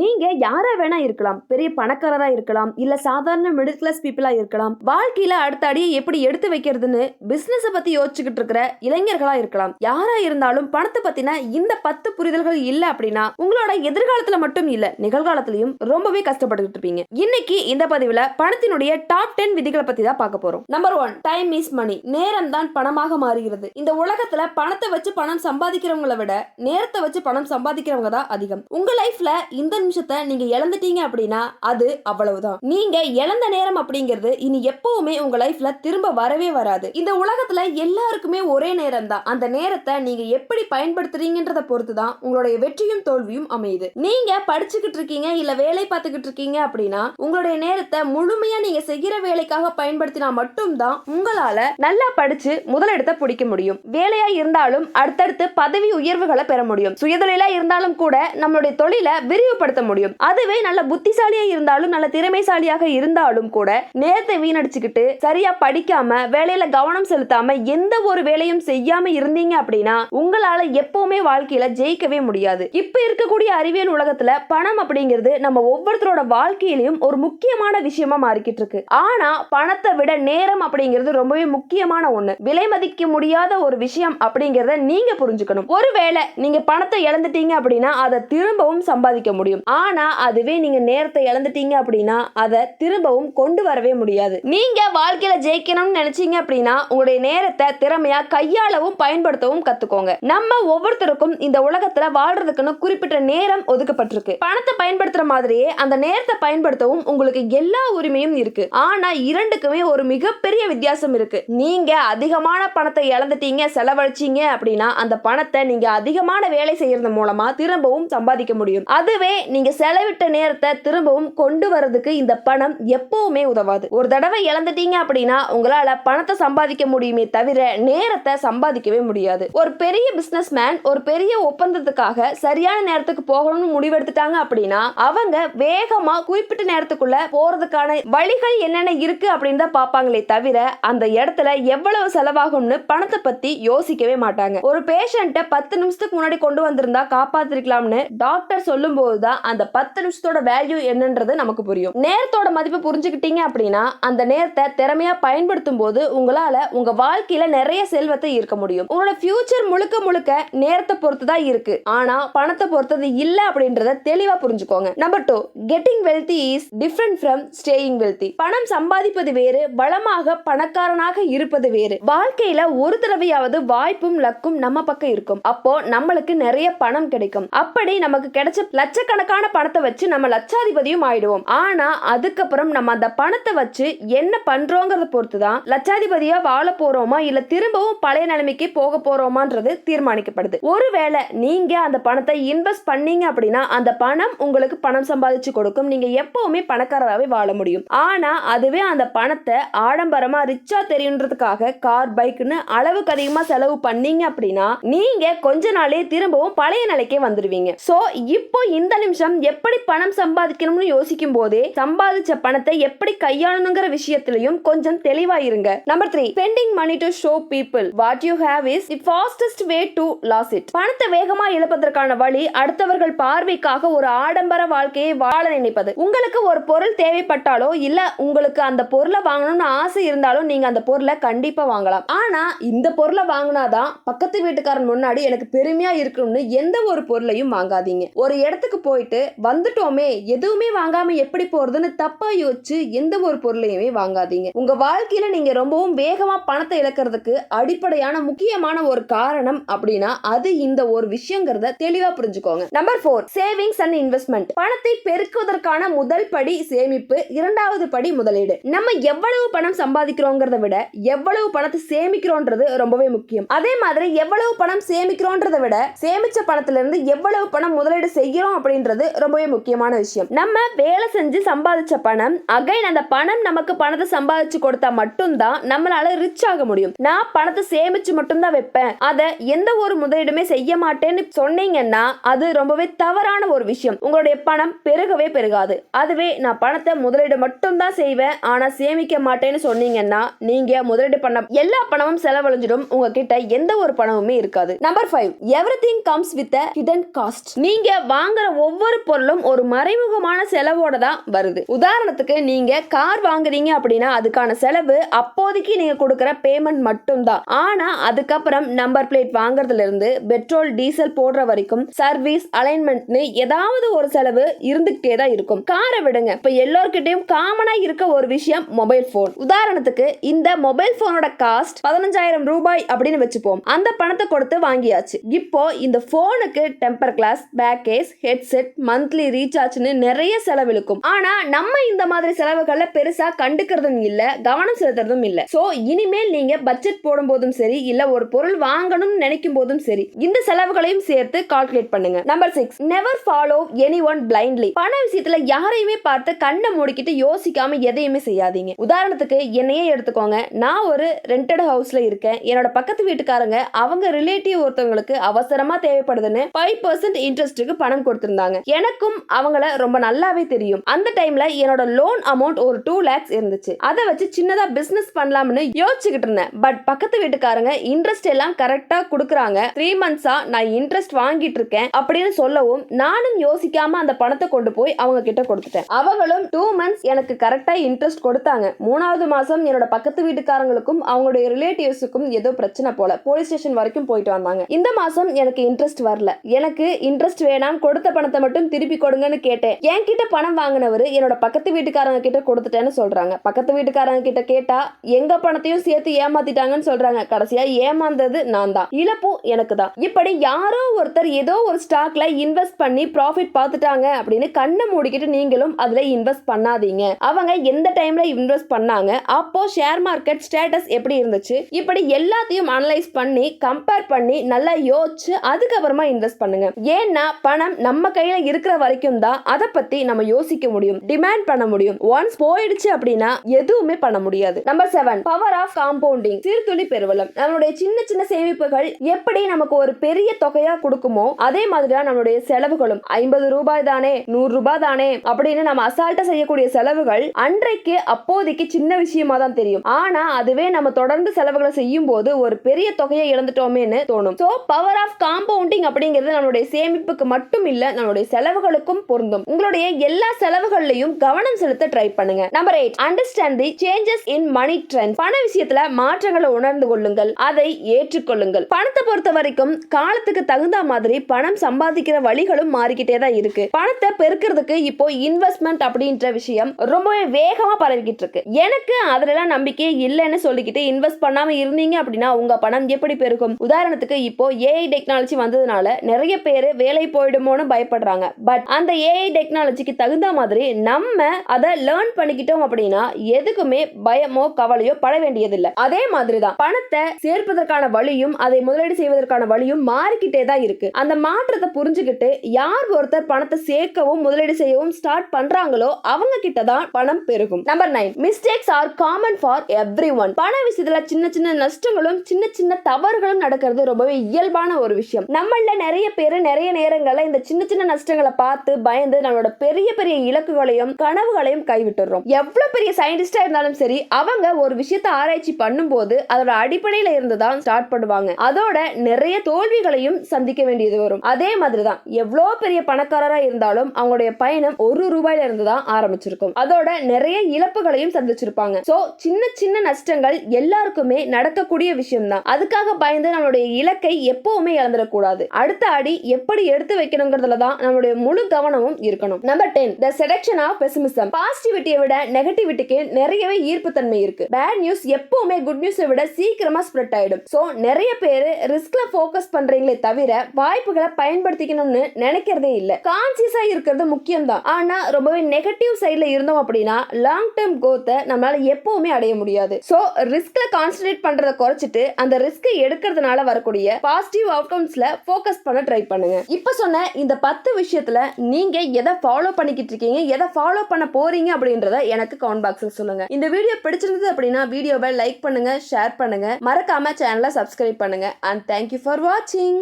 நீங்க யாரா வேணா இருக்கலாம். பெரிய பணக்காரரா இருக்கலாம். இல்ல சாதாரண மிடில் கிளாஸ் பீப்புளா இருக்கலாம். வாழ்க்கையில அடுத்த அடியை எப்படி எடுத்து வைக்கிறதுன்னு பிசினஸ பத்தி யோசிச்சுக்கிட்டு இருக்கிற இளைஞர்களா இருக்கலாம். யாரா இருந்தாலும் பணத்தை பத்தின இந்த பத்து புரிதல்கள் இல்ல அப்படின்னா உங்களோட எதிர்காலத்துல மட்டும் இல்ல நிகழ்காலத்திலயும் ரொம்பவே கஷ்டப்பட்டுக்கிட்டு இருப்பீங்க. இன்னைக்கு இந்த பதிவுல பணத்தினுடைய டாப் டென் விதிகளை பத்தி தான் பார்க்க போறோம். Number one time is money நேரம் தான் பணமாக மாறுகிறது. இந்த உலகத்துல பணத்தை வச்சு பணம் சம்பாதிக்கிறவங்களை விட நேரத்தை வச்சு பணம் சம்பாதிக்கிறவங்க தான் அதிகம். உங்க லைஃப்ல இந்த நிமிஷத்தை நீங்க இழந்துட்டீங்க அப்படின்னா அது அவ்வளவுதான். நீங்க இழந்த நேரம் அப்படிங்கிறது இனி எப்பவுமே உங்க லைஃப்ல திரும்ப வரவே வராது. இந்த உலகத்துல எல்லாருக்குமே ஒரே நேரம் தான் அந்த நேரத்தை நீங்க எப்படி பயன்படுத்துறீங்கன்றத பொறுத்து தான் உங்களுடைய வெற்றியும் தோல்வியும் அமையுது. நீங்க படிச்சுக்கிட்டு இருக்கீங்க இல்ல வேலை பார்த்துக்கிட்டு இருக்கீங்க அப்படின்னா உங்களுடைய நேரத்தை முழுமையா நீங்க செய்கிற வேலைக்காக பயன்படுத்தினா மட்டும்தான் உங்களால நல்லா படிச்சு முதலிடத்தை பிடிக்க முடியும். வேலையா இருந்தாலும் அடுத்தடுத்து பதவி உயர்வுகளை பெற முடியும். சுயதொழிலா இருந்தாலும் கூட நம்மளுடைய தொழிலை விரிவுபடுத்த முடியும். அதுவே நல்ல புத்திசாலியா இருந்தாலும் நல்ல திறமைசாலியாக இருந்தாலும் கூட நேரத்தை வீணடிச்சுக்கிட்டு சரியா படிக்காம வேலையில கவனம் செலுத்தாம எந்த ஒரு வேலையும் செய்யாம இருந்தீங்க அப்படின்னா உங்களால எப்பவுமே வாழ்க்கையில ஜெயிக்கவே முடியாது. இப்ப இருக்கக்கூடிய அறிவியல் உலகத்துல பணம் அப்படிங்கிறது நம்ம ஒவ்வொருத்தரோட வாழ்க்கையிலையும் ஒரு முக்கியமான விஷயமா மாறிக்கிட்டு இருக்கு. ஆனா பணத்தை விட நேரம் அப்படிங்கிறது ரொம்பவே முக்கியமான ஒண்ணு. விலை மதிக்க முடியாத ஒரு விஷயம் அப்படிங்கறத நீங்க புரிஞ்சுக்கணும். ஒருவேளை நீங்க பணத்தை இழந்துட்டீங்க அப்படின்னா அதை திரும்பவும் சம்பாதிக்க முடியும். ஆனா அதுவே நீங்க நேரத்தை இழந்துட்டீங்க அப்படின்னா அதை திரும்பவும் கொண்டு வரவே முடியாது. நீங்க வாழ்க்கையில ஜெயிக்கணும்னு நினைச்சீங்க அப்படின்னா உங்களுடைய நேரத்தை திறமையா கையாளவும் பயன்படுத்தவும் கத்துக்கோங்க. நம்ம ஒவ்வொருத்தருக்கும் இந்த உலகத்துல வாழ்றதுக்குன்னு குறிப்பிட்ட நேரம் ஒதுக்கப்பட்டிருக்கு. பணத்தை பயன்படுத்துற மாதிரியே அந்த நேரத்தை பயன்படுத்தவும் உங்களுக்கு எல்லா உரிமையும் இருக்கு. ஆனா இரண்டுக்குமே ஒரு மிகப்பெரிய வித்தியாசம் இருக்கு. நீங்க அதிகமான பணத்தை இழந்துட்டீங்க செலவழிச்சீங்க அப்படின்னா அந்த பணத்தை நீங்க அதிகமான வேலை செய்யறது மூலமா திரும்பவும் சம்பாதிக்க முடியும். அதுவே நீங்க செலவிட்ட நேரத்தை திரும்பவும் கொண்டு வரதுக்கு இந்த பணம் எப்பவுமே உதவாது. ஒரு தடவை இழந்துட்டீங்க அப்படின்னா உங்களால பணத்தை சம்பாதிக்க முடியுமே தவிர நேரத்தை சம்பாதிக்கவே முடியாது. ஒரு பெரிய பிசினஸ் மேன் ஒரு பெரிய ஒப்பந்தத்துக்காக சரியான நேரத்துக்கு போகணும்னு முடிவெடுத்துட்டாங்க அப்படின்னா அவங்க வேகமா குறிப்பிட்ட நேரத்துக்குள்ள போறதுக்கான வழிகள் என்னென்ன இருக்கு அப்படின்னு தான் பார்ப்பாங்களே தவிர அந்த இடத்துல எவ்வளவு செலவாகும்னு பணத்தை பத்தி யோசிக்கவே மாட்டாங்க. ஒரு பேஷண்ட்டை பத்து நிமிஷத்துக்கு முன்னாடி கொண்டு வந்திருந்தா காப்பாத்திருக்கலாம்னு டாக்டர் சொல்லும் போது அந்த பத்து நிமிஷத்தோட வேல்யூ என்னன்றது நமக்கு புரியும். நேரத்தோட மதிப்பு புரிஞ்சுக்கிட்டீங்க அப்படின்னா அந்த நேரத்தை திறமையா பயன்படுத்தும் போது உங்களால உங்க வாழ்க்கையில நிறைய செல்வத்தை ஈர்க்க முடியும். உங்களோட ஃபியூச்சர் முழுக்க முழுக்க நேரத்தை பொறுத்து தான் இருக்கு. ஆனா பணத்தை பொறுத்தது இல்ல அப்படின்றத தெளிவா புரிஞ்சுக்கோங்க. Number two getting wealthy is different from staying wealthy பணம் சம்பாதிப்பது வேறு வளமாக பணக்காரனாக இருப்பது வேறு. வாழ்க்கையில ஒரு தடவையாவது வாய்ப்பும் லக்கும் நம்ம பக்கம் இருக்கும். அப்போ நம்மளுக்கு நிறைய பணம் கிடைக்கும். அப்படி நமக்கு கிடைச்ச லட்சக்கணக்கான பணத்தை வச்சு நம்ம லட்சாதிபதியும் ஆயிடுவோம். ஆனா அதுக்கப்புறம் நம்ம அந்த பணத்தை வச்சு என்ன பண்றோங்கிறத பொறுத்து தான் லட்சாதிபதியா வாழ போறோமா இல்ல திரும்பவும் பழைய நிலைமைக்கு போக போறோமான்றது தீர்மானிக்கப்படுது. ஒருவேளை நீங்க அந்த பணத்தை இன்வெஸ்ட் பண்ணீங்க அப்படின்னா அந்த பணம் உங்களுக்கு பணம் சம்பாதிச்சு கொடுக்கும். நீங்க எப்பவுமே பணக்காரராகவே வாழ முடியும். ஆனா அதுவே அந்த பணத்தை ஆடம்பரமா ரிச்சா தெரியுன்றதுக்காக கார் பைக்னு அளவுக்கு அதிகமா செலவு பண்ணீங்க அப்படின்னா நீங்க கொஞ்ச நாளே திரும்பவும் பழைய நிலைக்கே வந்துடுவீங்க சோ இப்போ இந்த நிமிஷம் எப்படி பணம் சம்பாதிக்கணும்னு யோசிக்கும் போதே சம்பாதிச்ச பணத்தை எப்படி கையாளணுங்கிற விஷயத்திலையும் கொஞ்சம் தெளிவா இருங்க number three spending money to show people what you have is the fastest way to lose it பணத்தை வேகமா இழப்பதற்கான வழி அடுத்தவர்கள் பார்வைக்காக ஒரு ஆடம்பர வாழ்க்கையை வாழ நினைப்பது. உங்களுக்கு ஒரு பொருள் தேவைப்பட்டாலோ இல்ல உங்களுக்கு அந்த பொருளை வாங்கணும்னு ஆசை இருந்தாலும் நீங்க அந்த பொருளை கண்டிப்பா வாங்கலாம். ஆனா இந்த பொருளை வாங்கினாதான் பக்கத்து வீட்டுக்காரன் முன்னாடி எனக்கு பெருமையா இருக்கணும்னு எந்த ஒரு பொருளையும் வாங்காதீங்க. ஒரு இடத்துக்கு போயிட்டு வந்துட்டோமே எதுவுமே வாங்காம எப்படி போறதுன்னு தப்பா யோசிச்சு எந்த ஒரு பொருளையுமே வாங்காதீங்க. உங்க வாழ்க்கையில நீங்க ரொம்பவும் வேகமா பணத்தை இழக்கிறதுக்கு அடிப்படையான முக்கியமான ஒரு காரணம் அப்படின்னா அது இந்த ஒரு விஷயங்கிறத தெளிவா புரிஞ்சுக்கோங்க. Number four savings and investment பணத்தை பெருக்குவதற்கான முதல் படி சேமிப்பு இரண்டாவது படி முதலீடு. நம்ம எவ்வளவு பணம் சம்பாதிக்கிறோங்கிறத விட எவ்வளவு பணத்தை சேமிக்கிறோன்றது ரொம்பவே முக்கியம். அதே மாதிரி எவ்வளவு பணம் சேமிக்கிறோன்றதை விட சேமிச்ச பணத்துல இருந்து எவ்வளவு பணம் முதலீடு செய்கிறோம் அப்படின்றது ரொம்பவே முக்கியமான விஷயம். நம்ம வேலை செஞ்சு சம்பாதிச்ச பணம் அகைன் அந்த பணம் நமக்கு பணத்தை சம்பாதிச்சு கொடுத்தா மட்டும்தான் நம்மளால ரிச் ஆக முடியும். நான் பணத்தை சேமிச்சு மட்டும்தான் வைப்பேன். அதை எந்த ஒரு முதலீடுமே செய்ய மாட்டேன்னு சொன்னீங்கன்னா அது ரொம்பவே தவறான ஒரு விஷயம். உங்களுடைய பணம் பெருகவே பெருகாது. அதுவே நான் பணத்தை முதலீடு மட்டும்தான் செய்வேன் ஆனா சேமிக்க மாட்டேன்னு சொன்னீங்கன்னா நீங்க முதலீடு பண்ண எல்லா பணமும் செலவழிஞ்சிடும். உங்ககிட்ட எந்த ஒரு பணமுமே இருக்காது. Number five everything comes with hidden cost நீங்க வாங்குற ஒவ்வொரு ஒவ்வொரு பொருளும் ஒரு மறைமுகமான செலவோட தான் வருது. உதாரணத்துக்கு நீங்க கார் வாங்குறீங்க அப்படின்னா அதுக்கான செலவு அப்போதைக்கு நீங்க கொடுக்குற பேமெண்ட் மட்டும்தான் ஆனா அதுக்கப்புறம் நம்பர் பிளேட் வாங்குறதுல இருந்து பெட்ரோல் டீசல் போடுற வரைக்கும் சர்வீஸ் அலைன்மெண்ட்னு ஏதாவது ஒரு செலவு இருந்துகிட்டே தான் இருக்கும். காரை விடுங்க. இப்ப எல்லோர்கிட்டயும் காமனா இருக்க ஒரு விஷயம் மொபைல் போன் உதாரணத்துக்கு இந்த மொபைல் போனோட காஸ்ட் பதினஞ்சாயிரம் ரூபாய் அப்படின்னு வச்சுப்போம். அந்த பணத்தை கொடுத்து வாங்கியாச்சு. இப்போ இந்த போனுக்கு temper glass back case headset monthly ரீசார்ஜ்னு நிறைய செலவிழுக்கும் ஆனா நம்ம இந்த மாதிரி செலவுகளை பெருசா கண்டுக்கிறதும் இல்ல கவனம் செலுத்துறதும் இல்ல. சோ இனிமேல் நீங்க பட்ஜெட் போடும் போதும் சரி இல்ல ஒரு பொருள் வாங்கணும்னு நினைக்கும் போதும் சரி இந்த செலவுகளையும் சேர்த்து கால்குலேட் பண்ணுங்க. Number six never follow anyone blindly பண விஷயத்துல யாரையுமே பார்த்து கண்ணை மூடிக்கிட்டு யோசிக்காம எதையுமே செய்யாதீங்க. உதாரணத்துக்கு என்னையே எடுத்துக்கோங்க. நான் ஒரு ரெண்டட் ஹவுஸ்ல இருக்கேன். என்னோட பக்கத்து வீட்டுக்காரங்க அவங்க ரிலேட்டிவ் ஒருத்தவங்களுக்கு அவசரமா தேவைப்படுதுன்னு ஃபைவ் பர்சன்ட் இன்ட்ரெஸ்ட்டுக்கு பணம் கொடுத்திருந்தாங்க. எனக்கும் அவங்கள ரொம்ப நல்லாவே தெரியும். அந்த டைம்ல என்னோட லோன் அமௌண்ட் ஒரு டூ லேக்ஸ் இருந்துச்சு. அதை வச்சு சின்னதா பிசினஸ் பண்ணலாம்னு யோசிச்சுக்கிட்டு இருந்தேன். பட் பக்கத்து வீட்டுக்காரங்க இன்ட்ரெஸ்ட் எல்லாம் கரெக்டா கொடுக்குறாங்க. த்ரீ மந்த்ஸா நான் இன்ட்ரெஸ்ட் வாங்கிட்டு இருக்கேன் அப்படின்னு சொல்லவும் நானும் யோசிக்காம அந்த பணத்தை கொண்டு போய் அவங்க கிட்ட கொடுத்துட்டேன். அவங்களும் டூ மந்த்ஸ் எனக்கு கரெக்டா இன்ட்ரெஸ்ட் கொடுத்தாங்க. மூணாவது மாசம் என்னோட பக்கத்து வீட்டுக்காரங்களுக்கும் அவங்களுடைய ரிலேட்டிவ்ஸுக்கும் ஏதோ பிரச்சனை போல போலீஸ் ஸ்டேஷன் வரைக்கும் போயிட்டு வந்தாங்க. இந்த மாசம் எனக்கு இன்ட்ரெஸ்ட் வரல. எனக்கு இன்ட்ரெஸ்ட் வேணாம் கொடுத்த பணத்தை மட்டும் திருப்பி கொடுங்கன்னு கேட்டேன். என்கிட்ட பணம் வாங்கினவர் என்னோட பக்கத்து வீட்டுக்காரங்க கிட்ட கொடுத்துட்டேன்னு சொல்றாங்க. பக்கத்து வீட்டுக்காரங்க கிட்ட கேட்டா எங்க பணத்தையும் சேர்த்து ஏமாத்திட்டாங்கன்னு சொல்றாங்க. கடைசியா ஏமாந்தது நான் தான். இழப்பும் எனக்கு தான். இப்படி யாரோ ஒருத்தர் ஏதோ ஒரு ஸ்டாக்ல இன்வெஸ்ட் பண்ணி ப்ராஃபிட் பார்த்துட்டாங்க அப்படின்னு கண்ணை மூடிக்கிட்டு நீங்களும் அதுல இன்வெஸ்ட் பண்ணாதீங்க. அவங்க எந்த டைம்ல இன்வெஸ்ட் பண்ணாங்க? அப்போ ஷேர் மார்க்கெட் ஸ்டேட்டஸ் எப்படி இருந்துச்சு? இப்படி எல்லாத்தையும் அனலைஸ் பண்ணி கம்பேர் பண்ணி நல்லா யோசிச்சு அதுக்கப்புறமா இன்வெஸ்ட் பண்ணுங்க. ஏன்னா பணம் நம்ம கையில் இருக்கிற வரைக்கும் தான் அதை பத்தி நம்ம யோசிக்க முடியும் டிமாண்ட் பண்ண முடியும். ஒன்ஸ் போயிடுச்சு அப்படின்னா எதுவுமே பண்ண முடியாது. Number seven power of compounding சிறுதுளி பெருவலம் நம்மளுடைய சின்ன சின்ன சேமிப்புகள் எப்படி நமக்கு ஒரு பெரிய தொகையா கொடுக்குமோ அதே மாதிரி தான் நம்மளுடைய செலவுகளும். ஐம்பது ரூபாய் தானே நூறு ரூபாய் தானே அப்படின்னு நம்ம அசால்ட்டா செய்யக்கூடிய செலவுகள் அன்றைக்கு அப்போதைக்கு சின்ன விஷயமா தான் தெரியும். ஆனா அதுவே நம்ம தொடர்ந்து செலவுகளை செய்யும் போது ஒரு பெரிய தொகையை இழந்துட்டோமேன்னு தோணும். சோ பவர் ஆஃப் காம்பவுண்டிங் அப்படிங்கிறது நம்மளுடைய சேமிப்புக்கு மட்டும் இல்ல நம்மளுடைய செலவுகளுக்கும் பொருந்தும். உங்களுடைய எல்லா செலவுகள்லையும் கவனம் செலுத்த ட்ரை பண்ணுங்க. Number eight understand the changes in money trend பண விஷயத்துல மாற்றங்களை உணர்ந்து கொள்ளுங்கள். அதை ஏற்றுக்கொள்ளுங்கள். பணத்தை பொறுத்த வரைக்கும் காலத்துக்கு தகுந்த மாதிரி பணம் சம்பாதிக்கிற வழிகளும் மாறிக்கிட்டே தான் இருக்கு. பணத்தை பெருக்கிறதுக்கு இப்போ இன்வெஸ்ட்மெண்ட் அப்படின்ற விஷயம் ரொம்பவே வேகமா பரவிக்கிட்டு இருக்கு. எனக்கு அதுலலாம் நம்பிக்கை இல்லைன்னு சொல்லிக்கிட்டு இன்வெஸ்ட் பண்ணாம இருந்தீங்க அப்படின்னா உங்க பணம் எப்படி பெருகும்? உதாரணத்துக்கு இப்போ ஏஐ டெக்னாலஜி வந்ததுனால நிறைய பேர் வேலை போயிடுமோன்னு பயப்படுறாங்க. பட் அந்த ஏஐ டெக்னாலஜிக்கு தகுந்த மாதிரி நம்ம அதை லேர்ன் பண்ணிக்கிட்டோம் அப்படின்னா எதுக்குமே பயமோ கவலையோ பட வேண்டியதில்லை. அதே மாதிரி தான் பணத்தை சேர்ப்பதற்கான வழியும் அதை முதலீடு செய்வதற்கான வழியும் மாறிக்கிட்டே தான் இருக்கு. அந்த மாற்றத்தை புரிஞ்சுக்கிட்டு யார் ஒருத்தர் பணத்தை சேர்க்கவும் முதலீடு செய்யவும் ஸ்டார்ட் பண்றாங்களோ அவங்க கிட்ட தான் பணம் பெருகும். Number nine mistakes are common for everyone பண விஷயத்துல சின்ன சின்ன நஷ்டங்களும் சின்ன சின்ன தவறுகளும் நடக்கிறது ரொம்பவே இயல்பான ஒரு விஷயம். நம்மள நிறைய பேர் நிறைய நேரங்கள்ல இந்த சின்ன சின்ன நஷ்டங்களை பார்த்து பயந்து நம்மளோட பெரிய பெரிய இலக்குகளையும் கனவுகளையும் கைவிட்டுறோம். எவ்வளவு பெரிய சயின்டிஸ்டா இருந்தாலும் சரி அவங்க ஒரு விஷயத்தை ஆராய்ச்சி பண்ணும்போது அதோட அடிப்படையில இருந்து தான் ஸ்டார்ட் பண்ணுவாங்க. அதோட நிறைய தோல்விகளையும் சந்திக்க வேண்டியது வரும். அதே மாதிரி தான் எவ்வளோ பெரிய பணக்காரரா இருந்தாலும் அவங்களுடைய பயணம் ஒரு ரூபாயில இருந்து தான் ஆரம்பிச்சிருக்கும். அதோட நிறைய இழப்புகளையும் சந்திச்சிருப்பாங்க. சோ சின்ன சின்ன நஷ்டங்கள் எல்லாருக்குமே நடக்கக்கூடிய விஷயம் தான் அதுக்காக பயந்து நம்மளுடைய இலக்கை எப்பவுமே இழந்துடக்கூடாது. அடுத்த அடி எப்படி எடுத்து வைக்கணுங்கிறதுல தான் நம்மளுடைய முழு கவனமும் இருக்கணும். Number ten the seduction of pessimism பாசிட்டிவிட்டியை விட நெகட்டிவிட்டிக்கு நிறையவே ஈர்ப்பு தன்மை இருக்கு. பேட் நியூஸ் எப்பவுமே குட் நியூஸை விட சீக்கிரமா ஸ்ப்ரெட் ஆயிடும். சோ நிறைய பேர் ரிஸ்க்ல ஃபோக்கஸ் பண்றீங்களே தவிர வாய்ப்புகளை பயன்படுத்திக்கணும்னு நினைக்கிறதே இல்ல. கான்சியஸா இருக்கிறது முக்கியம் தான் ஆனா ரொம்பவே நெகட்டிவ் சைட்ல இருந்தோம் அப்படின்னா லாங் டேர்ம் கோத்தை நம்மளால எப்பவுமே அடைய முடியாது. சோ ரிஸ்க்ல கான்சென்ட்ரேட் பண்றதை குறைச்சிட்டு அந்த ரிஸ்கை எடுக்கிறதுனால வரக்கூடிய பாசிட்டிவ் அவுட்கம்ஸ்ல ஃபோக்கஸ் பண்ண ட்ரை பண்ணுங்க. இப்ப சொன்ன இந்த பத்து விஷயத்தில் நீங்கள் எதை ஃபாலோ பண்ணிக்கிட்டு இருக்கீங்க எதை ஃபாலோ பண்ண போறீங்க அப்படின்றத எனக்கு கமெண்ட் பாக்ஸில் சொல்லுங்க. இந்த வீடியோ பிடிச்சிருந்தது அப்படின்னா வீடியோவை லைக் பண்ணுங்க ஷேர் பண்ணுங்க. மறக்காமல் சேனலை சப்ஸ்கிரைப் பண்ணுங்க. அண்ட் தேங்க்யூ ஃபார் வாட்சிங்